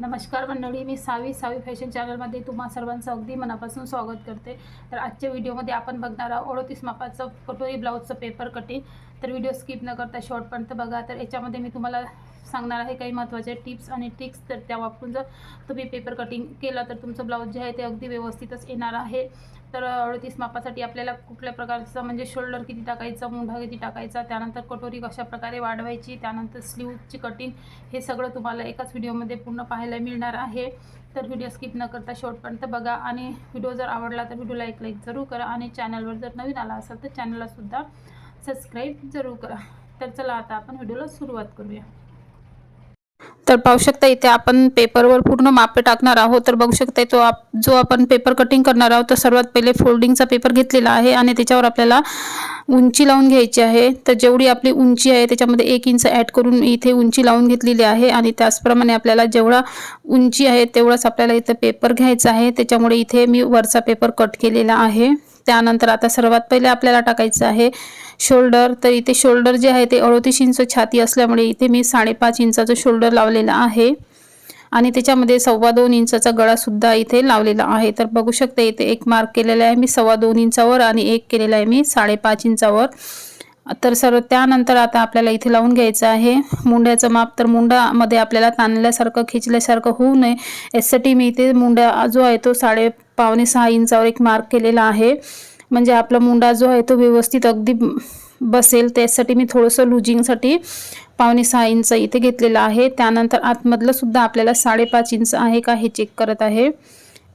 नमस्कार मंडळी मी सावी सावी फॅशन चॅनलमध्ये तुम्हा सर्वांचं अगदी मनापासून स्वागत करते. तर आजच्या व्हिडिओमध्ये आपण बघणार आहोत अडोतीस मापाचं कटोरी ब्लाऊजचं पेपर कटिंग तर व्हिडिओ स्किप न करता शॉर्टपर्यंत बघा. तर याच्यामध्ये मी तुम्हाला सांगणार आहे काही महत्त्वाचे टिप्स आणि ट्रिक्स तर त्या वापरून जर तुम्ही पेपर कटिंग केलं तर तुमचं ब्लाऊज जे आहे ते अगदी व्यवस्थितच येणार आहे. तर अडतीस मापासाठी आपल्याला कुठल्या प्रकारचं म्हणजे शोल्डर किती टाकायचा मुंढा किती टाकायचा त्यानंतर कटोरी कशा प्रकारे वाढवायची त्यानंतर स्लीवची कटिंग हे सगळं तुम्हाला एकाच व्हिडिओमध्ये पूर्ण पाहायला मिळणार आहे. तर व्हिडिओ स्किप न करता शेवटपर्यंत बघा आणि व्हिडिओ जर आवडला तर व्हिडिओला एक लाईक जरूर करा आणि चॅनलवर जर नवीन आला असेल तर चॅनललासुद्धा सबस्क्राईब जरूर करा. तर चला आता आपण व्हिडिओला सुरुवात करूया. तर पाहू शकता इथे आपण पेपरवर पूर्ण मापे टाकणार आहोत. तर बघू शकता तो आप जो आपण पेपर कटिंग करणार आहोत तर सर्वात पहिले फोल्डिंगचा पेपर घेतलेला आहे आणि त्याच्यावर आपल्याला उंची लावून घ्यायची आहे. तर जेवढी आपली उंची आहे त्याच्यामध्ये एक इंच ॲड करून इथे उंची लावून घेतलेली आहे आणि त्याचप्रमाणे आपल्याला जेवढा उंची आहे तेवढाच आपल्याला इथं पेपर घ्यायचा आहे. त्याच्यामुळे इथे मी वरचा पेपर कट केलेला आहे. त्यानंतर आता सर्वात पहिले आपल्याला टाकायचं आहे शोल्डर. तर इथे शोल्डर जे आहे ते अडोतीस इंच छाती असल्यामुळे इथे मी साडेपाच इंचाचं शोल्डर लावलेलं आहे. आणि त्याच्यामध्ये सव्वा दोन इंचाचा गळासुद्धा इथे लावलेला आहे. तर बघू शकते इथे एक मार्क केलेला आहे मी सव्वा दोन इंचावर आणि एक केलेला आहे मी साडेपाच इंचावर. तर सर्व त्यानंतर आता आपल्याला इथे लावून घ्यायचं आहे. मुंड्याचं माप तर मुंडामध्ये आपल्याला ताणल्यासारखं खिचल्यासारखं होऊ नये. यासाठी मी इथे मुंडा जो आहे तो साडे पावणे सहा इंचावर एक मार्क केलेला आहे. म्हणजे आपला मुंडा जो आहे तो व्यवस्थित अगदी बसेल. त्यासाठी मी थोडंसं लुजिंगसाठी पावणे सहा इंच इथे घेतलेलं आहे. त्यानंतर आतमधलं सुद्धा आपल्याला साडेपाच इंच आहे का हे चेक करत आहे.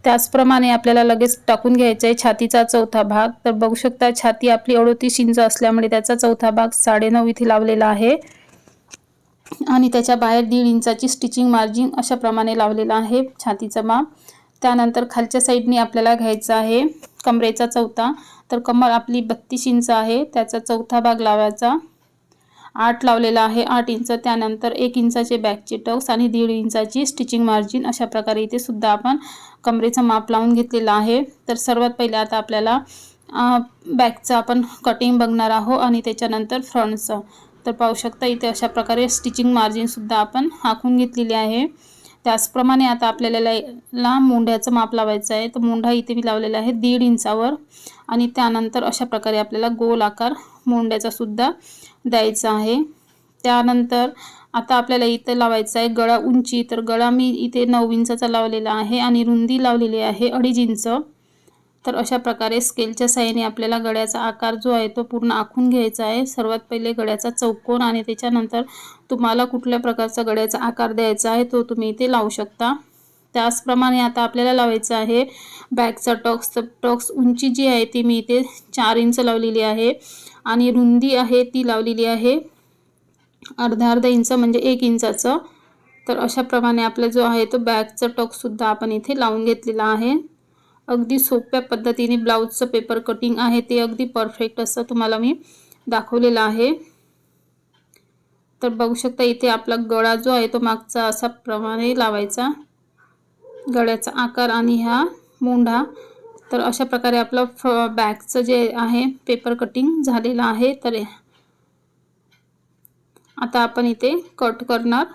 त्याचप्रमाणे आपल्याला लगेच टाकून घ्यायचा आहे छातीचा चौथा भाग. तर बघू शकता छाती आपली अडोतीस इंच असल्यामुळे त्याचा चौथा भाग साडेनऊ इथे लावलेला आहे. आणि त्याच्या बाहेर दीड इंचाची स्टिचिंग मार्जिन अशाप्रमाणे लावलेला आहे छातीचा माप. त्यानंतर खालच्या साईडने आपल्याला घ्यायचा आहे कमरेचा चौथा. तर कमर आपली बत्तीस इंच आहे त्याचा चौथा भाग लावायचा. आठ लावलेला आहे आठ इंच. त्यानंतर एक इंचाचे बॅकचे टक्स आणि दीड इंचाची स्टिचिंग मार्जिन. अशा प्रकारे इथे सुद्धा आपण कमरेचं माप लावून घेतलेलं आहे. तर सर्वात पहिले आता आपल्याला बॅकचं आपण कटिंग बघणार आहोत आणि त्याच्यानंतर फ्रंटचं. तर पाहू शकता इथे अशा प्रकारे स्टिचिंग मार्जिनसुद्धा आपण आखून घेतलेली आहे. त्याचप्रमाणे आता आपल्याला ला मोंढ्याचं माप लावायचं आहे. तर मुंढा इथे मी लावलेला आहे दीड इंचावर. आणि त्यानंतर अशा प्रकारे आपल्याला गोल आकार मोंढ्याचा सुद्धा द्यायचा आहे. त्यानंतर आता आपल्याला इथं लावायचं आहे गळा उंची. तर गळा मी इथे नऊ इंचाचा लावलेला आहे आणि रुंदी लावलेली आहे अडीच इंच. तर अशा प्रकारे स्केलच्या साह्याने आपल्याला गळ्याचा आकार जो आहे तो पूर्ण आखून घ्यायचा आहे. सर्वात पहिले गळ्याचा चौकोन आणि त्याच्यानंतर तुम्हाला कुठल्या प्रकारचा गळ्याचा आकार द्यायचा आहे तो तुम्ही इथे लावू शकता. त्याचप्रमाणे आता आपल्याला लावायचं आहे बॅकचा टॉक्स. तर टॉक्स उंची जी आहे ती मी इथे चार इंच लावलेली आहे आणि रुंदी आहे ती लावलेली आहे. अर्धा अर्धा इंच म्हणजे एक इंचाचं. तर अशाप्रमाणे आपला जो आहे तो बॅकचा टॉक्ससुद्धा आपण इथे लावून घेतलेला आहे. अगदी सोप्या पद्धतीने ब्लाऊजचं पेपर कटिंग आहे ते अगदी परफेक्ट असं तुम्हाला मी दाखवलेलं आहे. तर बघू शकता इथे आपला गळा जो आहे तो मागचा असा प्रमाणे लावायचा. गळ्याचा आकार आणि ह्या मुंढा. तर अशा प्रकारे आपलं फ बॅगचं जे आहे पेपर कटिंग झालेलं आहे. तर आता आपण इथे कट करणार.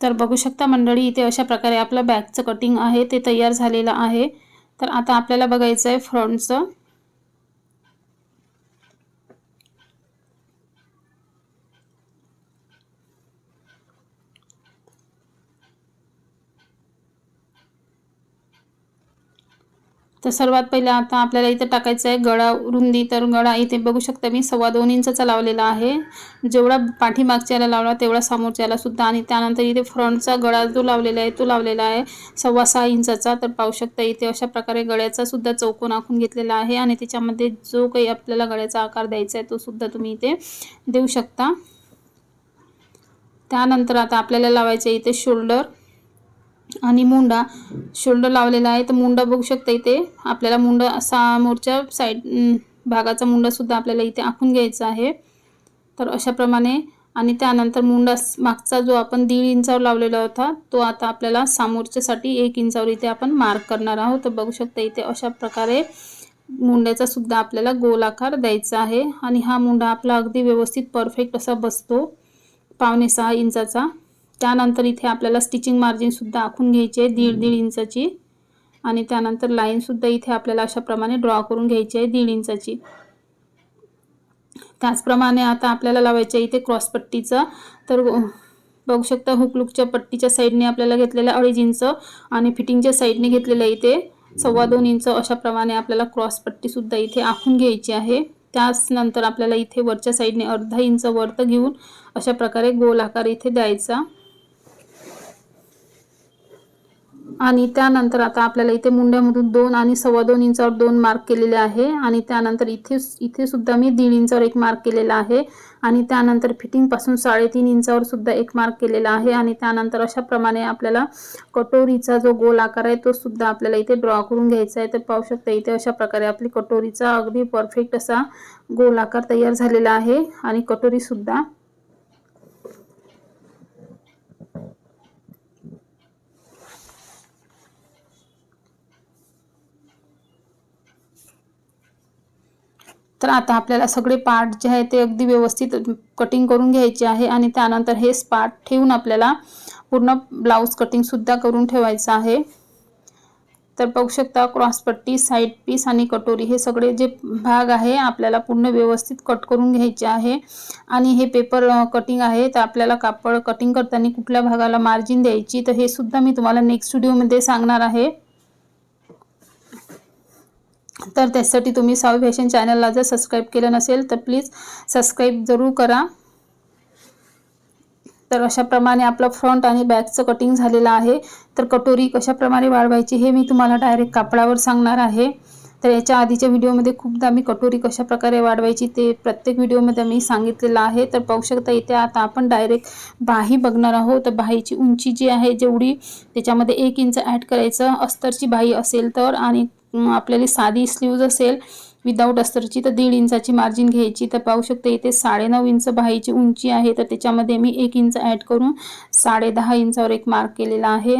तर बघू शकता मंडळी इथे अशा प्रकारे आपलं बॅकचं कटिंग आहे ते तयार झालेलं आहे. तर आता आपल्याला बघायचं आहे फ्रंटचं तर सर्वात पहिले आता आपल्याला इथं टाकायचं आहे गळा रुंदी तर गळा इथे बघू शकता मी सव्वा दोन इंचाचा लावलेला आहे. जेवढा पाठीमागच्याला लावला तेवढा समोरच्याला सुद्धा आणि त्यानंतर इथे फ्रंटचा गळा जो लावलेला आहे तो लावलेला आहे. सव्वा सहा इंचाचा तर पाहू शकता इथे अशा प्रकारे गळ्याचा सुद्धा चौकोन आखून घेतलेला आहे आणि त्याच्यामध्ये जो काही आपल्याला गळ्याचा आकार द्यायचा आहे तो सुद्धा तुम्ही इथे देऊ शकता. त्यानंतर आता आपल्याला लावायचं आहे इथे शोल्डर. आणि मुंडा. शोल्डर लावलेला आहे. तर मुंडा बघू शकता इथे. आपल्याला मुंडा समोरच्या साईड भागाचा मुंडासुद्धा आपल्याला इथे आखून घ्यायचा आहे. तर अशाप्रमाणे आणि त्यानंतर मुंडा मागचा जो आपण दीड इंचावर लावलेला होता तो आता आपल्याला समोरच्यासाठी एक इंचावर इथे आपण मार्क करणार आहोत. तर बघू शकता इथे अशा प्रकारे मुंड्याचा सुद्धा आपल्याला गोल आकार द्यायचा आहे. आणि हा मुंडा आपला अगदी व्यवस्थित परफेक्ट असा बसतो. पावणे सहा इंचाचा. त्यानंतर इथे आपल्याला स्टिचिंग मार्जिनसुद्धा आखून घ्यायची आहे दीड दीड इंचाची. आणि त्यानंतर लाईनसुद्धा इथे आपल्याला अशाप्रमाणे ड्रॉ करून घ्यायची आहे दीड इंचाची. त्याचप्रमाणे आता आपल्याला लावायचं आहे इथे क्रॉसपट्टीचा तर बघू शकता हुकलुकच्या पट्टीच्या साईडने आपल्याला घेतलेलं अडीच इंच आणि फिटिंगच्या साईडने घेतलेलं इथे सव्वा दोन इंच अशाप्रमाणे आपल्याला क्रॉसपट्टीसुद्धा इथे आखून घ्यायची आहे. त्याचनंतर आपल्याला इथे वरच्या साईडने अर्धा इंच वरतं घेऊन अशा प्रकारे गोल आकार इथे द्यायचा. आणि त्यानंतर आता आपल्याला इथे मुंड्यामधून दोन आणि सव्वा दोन इंचावर दोन मार्क केलेले आहे. आणि त्यानंतर इथे इथे सुद्धा मी दीड इंचावर एक मार्क केलेला आहे. आणि त्यानंतर फिटिंगपासून साडेतीन इंचावर सुद्धा एक मार्क केलेला आहे. आणि त्यानंतर अशाप्रमाणे आपल्याला कटोरीचा जो गोल आकार आहे तो सुद्धा आपल्याला इथे ड्रॉ करून घ्यायचा आहे. तर पाहू शकता इथे अशा प्रकारे आपली कटोरीचा अगदी परफेक्ट असा गोल आकार तयार झालेला आहे. आणि कटोरीसुद्धा तर आता आपल्याला सगळे पार्ट जे आहे ते अगदी व्यवस्थित कटिंग करून घ्यायचे आहे आणि त्यानंतर हे पार्ट ठेवून आपल्याला पूर्ण ब्लाऊज कटिंगसुद्धा करून ठेवायचं आहे. तर बघू शकता क्रॉसपट्टी साईड पीस आणि कटोरी हे सगळे जे भाग आहे आपल्याला पूर्ण व्यवस्थित कट करून घ्यायचे आहे. आणि हे पेपर कटिंग आहे तर आपल्याला कापड कटिंग करताना कुठल्या भागाला मार्जिन द्यायची तर हे सुद्धा मी तुम्हाला नेक्स्ट व्हिडिओमध्ये सांगणार आहे. तर त्यासाठी तुम्ही सावी फॅशन चॅनलला जर सबस्क्राईब केलं नसेल तर प्लीज सबस्क्राईब जरूर करा. तर अशाप्रमाणे आपला फ्रंट आणि बॅकचं कटिंग झालेलं आहे. तर कटोरी कशाप्रमाणे वाढवायची हे मी तुम्हाला डायरेक्ट कापडावर सांगणार आहे. तर याच्या आधीच्या व्हिडिओमध्ये खूपदा मी कटोरी कशाप्रकारे वाढवायची ते प्रत्येक व्हिडिओमध्ये मी सांगितलेलं आहे. तर पाहू शकता इथे आता आपण डायरेक्ट बाही बघणार आहोत. तर बाहीची उंची जी आहे जेवढी त्याच्यामध्ये एक इंच ॲड करायचं अस्तरची बाही असेल तर आणि आपल्याला साधी स्लीव्ज असेल विदाऊट अस्तरची तर दीड इंचाची मार्जिन घ्यायची. तर पाहू शकते इथे साडेनऊ इंच बाहीची उंची आहे. तर त्याच्यामध्ये मी एक इंच ॲड करून साडे दहा इंचावर एक मार्क केलेला आहे.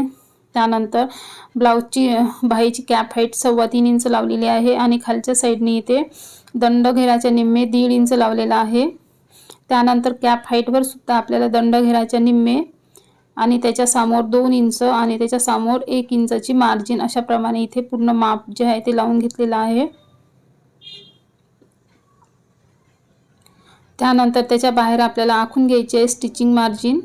त्यानंतर ब्लाऊजची बाहीची कॅप हाईट सव्वा तीन इंच लावलेली आहे आणि खालच्या साईडने इथे दंड घेराच्या निम्मे दीड इंच लावलेला आहे. त्यानंतर कॅप हाईटवर सुद्धा आपल्याला दंड घेराच्या निम्मे आणि त्याच्यासमोर दोन इंच आणि त्याच्यासमोर एक इंचाची मार्जिन अशाप्रमाणे इथे पूर्ण माप जे आहे ते लावून घेतलेलं आहे. त्यानंतर त्याच्या बाहेर आपल्याला आखून घ्यायची आहे स्टिचिंग मार्जिन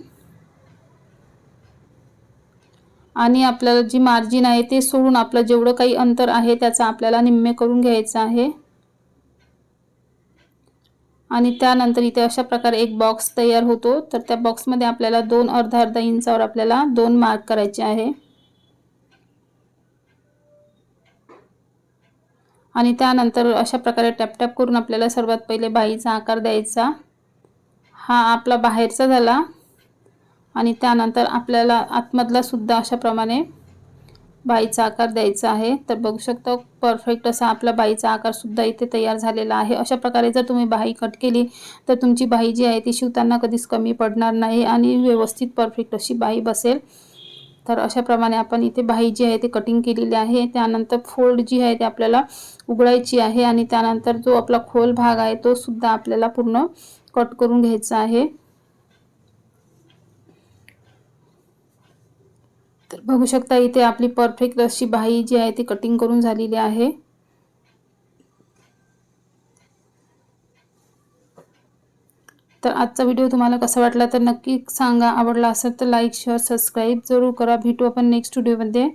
आणि आपल्याला जी मार्जिन आहे ते सोडून आपलं जेवढं काही अंतर आहे त्याचा आपल्याला निम्मे करून घ्यायचं आहे. आणि त्यानंतर इथे अशा प्रकारे एक बॉक्स तयार होतो. तर त्या बॉक्समध्ये आपल्याला दोन अर्धा अर्धा इंचावर आपल्याला दोन मार्क करायचे आहे. आणि त्यानंतर अशा प्रकारे टॅपटॅप करून आपल्याला सर्वात पहिले बाईचा आकार द्यायचा. हा आपला बाहेरचा झाला. आणि त्यानंतर आपल्याला आतमधला सुद्धा अशाप्रमाणे बाईचा आकार द्यायचा आहे. तर बघू शकता परफेक्ट असा आपला बाईचा आकारसुद्धा इथे तयार झालेला आहे. अशा प्रकारे जर तुम्ही बाई कट केली तर तुमची बाई जी आहे ती शिवताना कधीच कमी पडणार नाही आणि व्यवस्थित परफेक्ट अशी बाई बसेल. तर अशाप्रमाणे आपण इथे बाई जी आहे ती कटिंग केलेली आहे. त्यानंतर फोल्ड जी आहे ती आपल्याला उघडायची आहे आणि त्यानंतर जो आपला खोल भाग आहे तो सुद्धा आपल्याला पूर्ण कट करून घ्यायचा आहे. बघू शकता इथे आपली परफेक्ट अशी बाई जी आहे ती कटिंग करून झालेली आहे. तर आजचा व्हिडिओ तुम्हाला कसा वाटला तर नक्की सांगा. आवडला असेल तर लाईक शेअर सबस्क्राईब जरूर करा. भेटू आपण नेक्स्ट व्हिडिओमध्ये